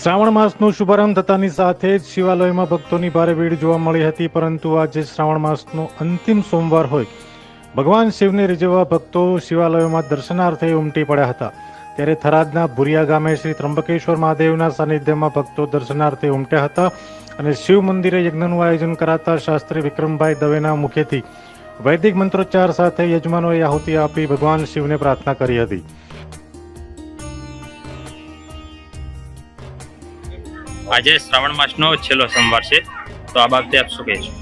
શ્રાવણ માસનો શુભારંભ થતાની સાથે જ શિવાલયમાં ભક્તોની ભારે ભીડ જોવા મળી હતી, પરંતુ આજે શ્રાવણ માસનો અંતિમ સોમવાર હોય. ભગવાન શિવને રીઝવવા ભક્તો શિવાલયોમાં દર્શનાર્થે ઉમટી પડ્યા હતા. ત્યારે થરાદના ભુરિયા ગામે શ્રી ત્રંબકેશ્વર મહાદેવના સાનિધ્યમાં ભક્તો દર્શનાર્થે ઉમટ્યા હતા. અને શિવ મંદિરે યજ્ઞનું આયોજન કરાતા શાસ્ત્રી વિક્રમભાઈ દવેના મુખેથી વૈદિક મંત્રોચ્ચાર સાથે યજમાનોએ આહુતિ આપી ભગવાન શિવને પ્રાર્થના કરી હતી. આજે શ્રાવણ માસનો છેલ્લો સોમવાર છે તો આ બાબતે આપ શું કહેશો?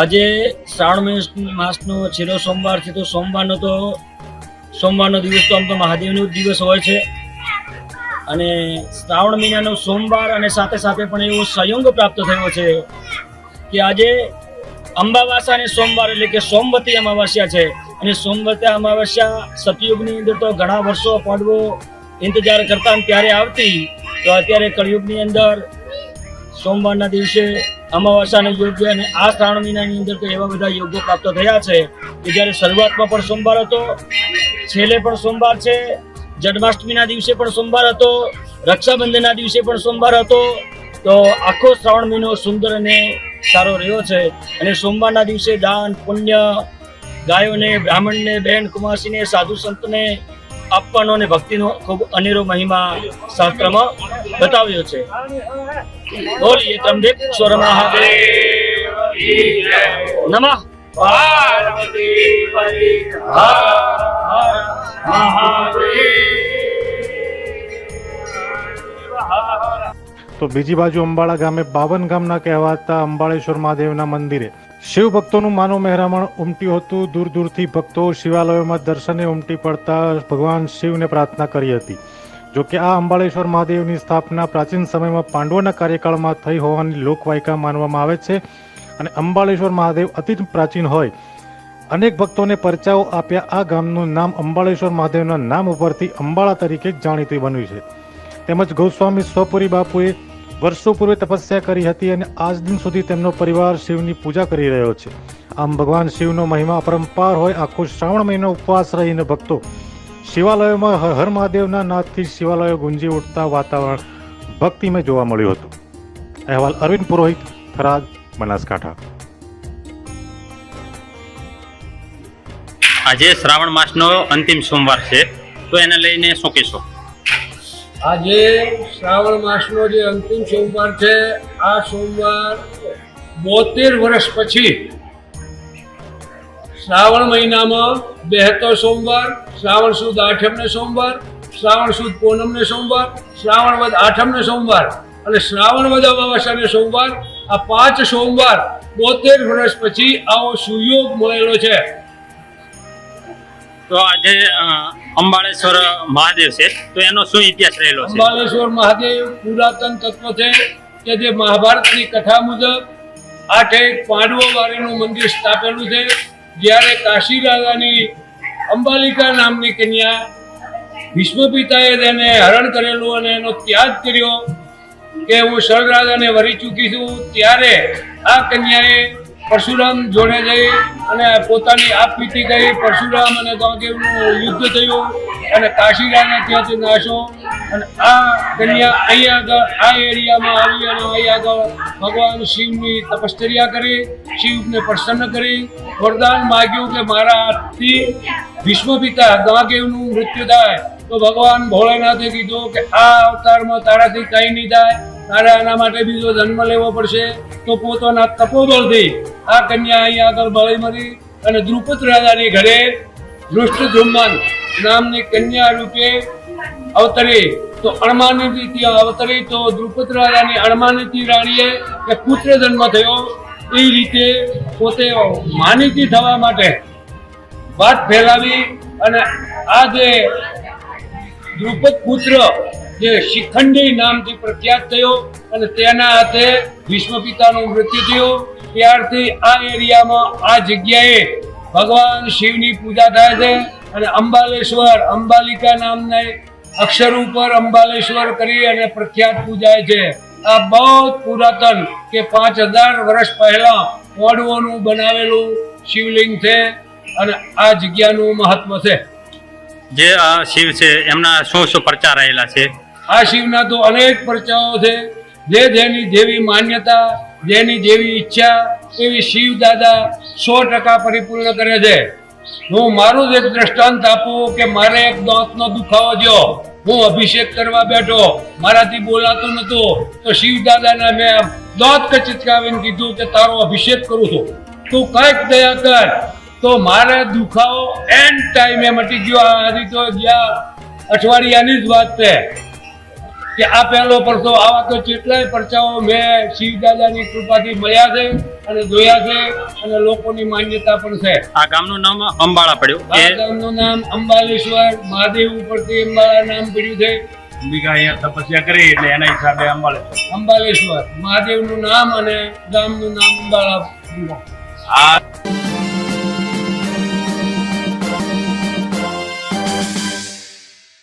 આજે શ્રાવણ માસ માસનો છેલ્લો સોમવાર છે તો સોમવારનો તો સોમવારનો દિવસ તો આમ તો મહાદેવનો જ દિવસ હોય છે. અને શ્રાવણ મહિનાનો સોમવાર અને સાથે સાથે પણ એવો સંયોગ પ્રાપ્ત થયો છે કે આજે અંબાવાસા અને સોમવાર એટલે કે સોમવતી અમાવાસ્યા છે. અને સોમવતી અમાવાસ્યા સતયુગની અંદર તો ઘણા વર્ષો પડવો ઇંતજાર કરતા ત્યારે આવતી, તો અત્યારે કળિયુગની અંદર સોમવારના દિવસે અમાવાસ્યાને યોગ્ય અને આ શ્રાવણ મહિનાની અંદર તો એવા બધા યોગો પ્રાપ્ત થયા છે કે જ્યારે શરૂઆતમાં પણ સોમવાર હતો, છેલ્લે પણ સોમવાર છે જન્માષ્ટમીના દિવસે પણ સોમવાર હતો, રક્ષાબંધનના દિવસે પણ સોમવાર હતો. તો આખો શ્રાવણ મહિનો સુંદર અને સારો રહ્યો છે. અને સોમવારના દિવસે દાન, પુણ્ય, ગાયોને, બ્રાહ્મણને, બહેન કુમાસીને સાધુ સંતને આપવાનો અને ભક્તિનો ખૂબ અનેરો મહિમા શાસ્ત્રમાં બતાવ્યો છે. બોલીએ ત્રંબકેશ્વર મહાદેવ નમઃ. તો બીજી બાજુ અંબાળા ગામે બાવન ગામના કહેવાતા અંબાળેશ્વર મહાદેવના મંદિરે શિવ ભક્તોનું માનવ મહેરામણ ઉમટ્યું હતું. દૂર દૂરથી ભક્તો શિવાલયોમાં દર્શને ઉમટી પડતા ભગવાન શિવને પ્રાર્થના કરી હતી. જો કે આ અંબાળેશ્વર મહાદેવની સ્થાપના પ્રાચીન સમયમાં પાંડવોના કાર્યકાળમાં થઈ હોવાની લોકવાયકા માનવામાં આવે છે અને અંબાળેશ્વર મહાદેવ અતિ પ્રાચીન હોય અનેક ભક્તોને પરચાઓ આપ્યા. આ ગામનું નામ અંબાળેશ્વર મહાદેવના નામ ઉપરથી અંબાળા તરીકે જાણીતું બન્યું છે. તેમજ ગોસ્વામી સ્વપુરી બાપુએ વર્ષો પૂર્વે તપસ્યા કરી હતી અને આજ દિન સુધી તેમનો પરિવાર શિવની પૂજા કરી રહ્યો છે. આમ ભગવાન શિવનો મહિમા અપરંપાર હોય, આખો શ્રાવણ મહિનો ઉપવાસ રહીને ભક્તો શિવાલયોમાં હર હર મહાદેવના નાદથી શિવાલયો ગુંજી ઉઠતા વાતાવરણ ભક્તિમય જોવા મળ્યું હતું. અહેવાલ અરવિંદ પુરોહિત, થરાદ, બનાસકાંઠા. આજે શ્રાવણ માસનો અંતિમ સોમવાર છે, તો એને લઈને શું કહેશો? આજે શ્રાવણ માસનો જે અંતિમ સોમવાર છે, આ સોમવાર બોતેર વર્ષ પછી શ્રાવણ મહિનામાં બેહતો સોમવાર, શ્રાવણ સુદ આઠમને સોમવાર, શ્રાવણ સુદ પૂનમને સોમવાર, શ્રાવણ વદ આઠમને સોમવાર અને શ્રાવણ વદ અમાવાસ્યાને સોમવાર, આ પાંચ સોમવાર બોતેર વર્ષ પછી આવો સુયોગ મળેલો છે. તો આજે અંબાળેશ્વર મહાદેવ છે. તો એનો શું ઇતિહાસ રહેલો છે? અંબાળેશ્વર મહાદેવ પુરાતન તત્વ છે કે જે મહાભારતની કથા મુજબ આઠે પાંડવો વાળીનું મંદિર સ્થાપેલું છે. જ્યારે કાશી રાજાની અંબાલિકા નામની કન્યા ભીષ્મ પિતાએ તેને હરણ કરેલું અને એનો ત્યાગ કર્યો કે હું રાજાને વરી ચૂકી છું ત્યારે આ કન્યાએ પરશુરામ જોડે જઈ અને પોતાની આપવીતી ગઈ. પરશુરામ અને ગાંધીનું યુદ્ધ થયું અને કાશીરાના ત્યાંથી નાશો. અને આ કન્યા અહીંયા આગળ, આ એરિયામાં આવી અને અહીં આગળ ભગવાન શિવની તપશ્ચર્યા કરી, શિવને પ્રસન્ન કરી. વરદાન માગ્યું કે મારા હાથથી ભીષ્મ પિતા ગાંગેવનું મૃત્યુ થાય. તો ભગવાન ભોળેનાથે કીધું કે આ અવતારમાં તારાથી કંઈ નહીં થાય. તારે આના માટે બીજો જન્મ લેવો પડશે. તો પોતાના તપોબળથી આ કન્યા અહીંયા આગળ બળી મરી અને દ્રુપદ રાજાની ઘરે દૃષ્ટધુમ્મન નામની કન્યા રૂપે અવતરી. તો અણમાનિતી ત્યાં અવતરી તો દ્રુપદ રાજાની અણમાનિતી રાણીએ કે પુત્ર જન્મ થયો એ રીતે પોતે માનીતી થવા માટે વાત ફેલાવી અને આ જે દ્રુપદ પુત્ર જે શિખંડી નામથી પ્રખ્યાત થયો અને તેના હાથે ભીષ્મ પિતાનું મૃત્યુ થયું ત્યારથી આ એરિયામાં આ જગ્યાએ ભગવાન શિવની પૂજા થાય છે અને અંબાલેશ્વર અંબાલિકા નામને અક્ષર ઉપર અંબાલેશ્વર કરી અને પ્રખ્યાત પૂજાય છે. આ બહુ પુરાતન કે પાંચ હજાર વર્ષ પહેલા પોડવોનું બનાવેલું શિવલિંગ છે અને આ જગ્યાનું મહત્વ છે. જે આ શિવ છે એમના શું શું પ્રચાર રહેલા છે? આ શિવના તો અનેક પરચાઓ છે. જે જેની જેવી માન્યતા જેની જેવી ઈચ્છા એવી શિવ દાદા સો ટકા પરિપૂર્ણ કરે છે. હું મારું જ એક દ્રષ્ટાંત આપું કે મારે એક દાંતનો દુખાવો જો હું અભિષેક કરવા બેઠો. મારાથી બોલાતું નતું તો શિવ દાદાને મેં દાંત કચિતકાવીને કીધું કે તારો અભિષેક કરું છું. તું કંઈક દયા કર. તો મારે દુખાવો એન્ડ ટાઈમે મટી ગયો. આ તો ગયા અઠવાડિયાની જ વાત છે. કે આ પહેલો પરસો આવા તો કેટલાય પરચાઓ મેં શિવદાદાની કૃપાથી મળ્યા છે અને જોયા છે અને લોકોની માન્યતા પણ છે. આ ગામનું નામ અંબાળા પડ્યું. આ ગામનું નામ અંબાલેશ્વર મહાદેવ ઉપરથી અંબાળા નામ પડ્યું છે. અંબિકા અહીંયા તપસ્યા કરી એટલે એના હિસાબે અંબાલેશ્વર. અંબાલેશ્વર મહાદેવનું નામ અને ગામનું નામ અંબાળા. આ